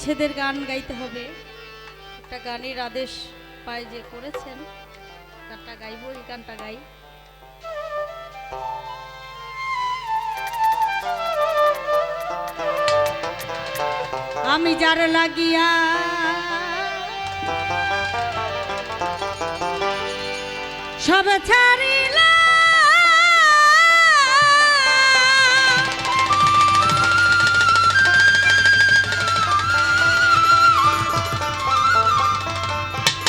বিচ্ছেদের গান গাইতে হবে। একটা গানের আদেশ পায় যে করেছেন, গানটা গাইব, এই গানটা গাই। আমি যার লাগিয়া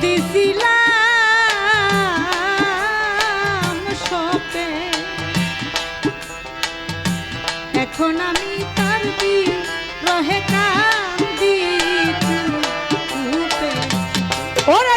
দিছিলাম সপে। এখন আমি তার দি রহে কান্দি ওরে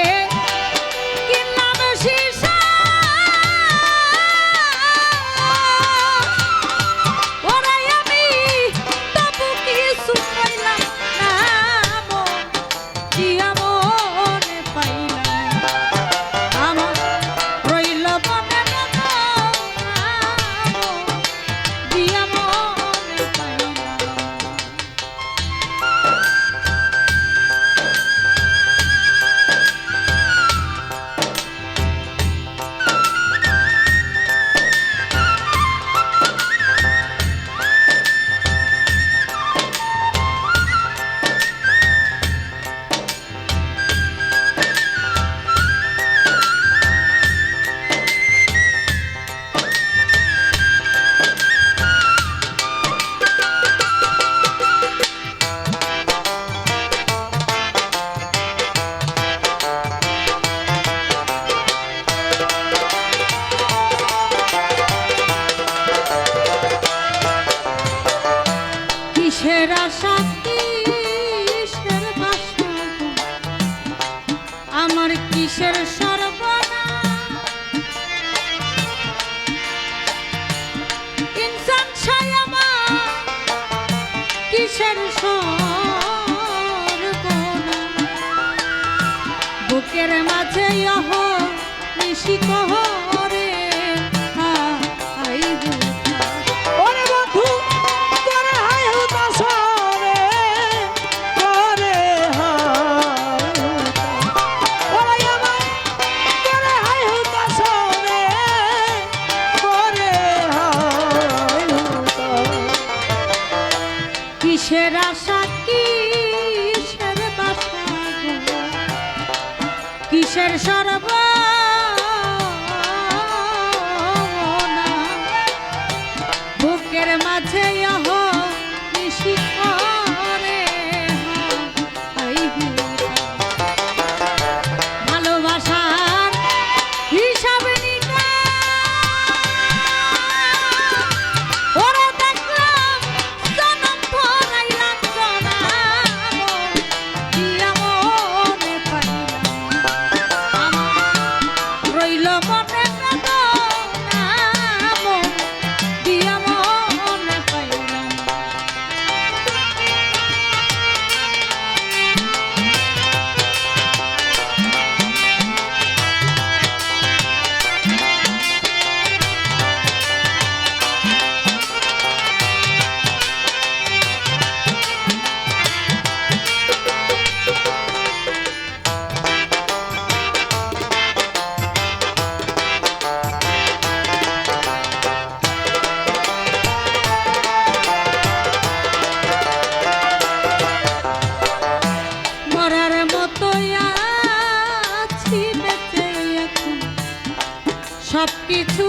মাঝে অহ নিশি কহরে কিসের সর্ব কিছু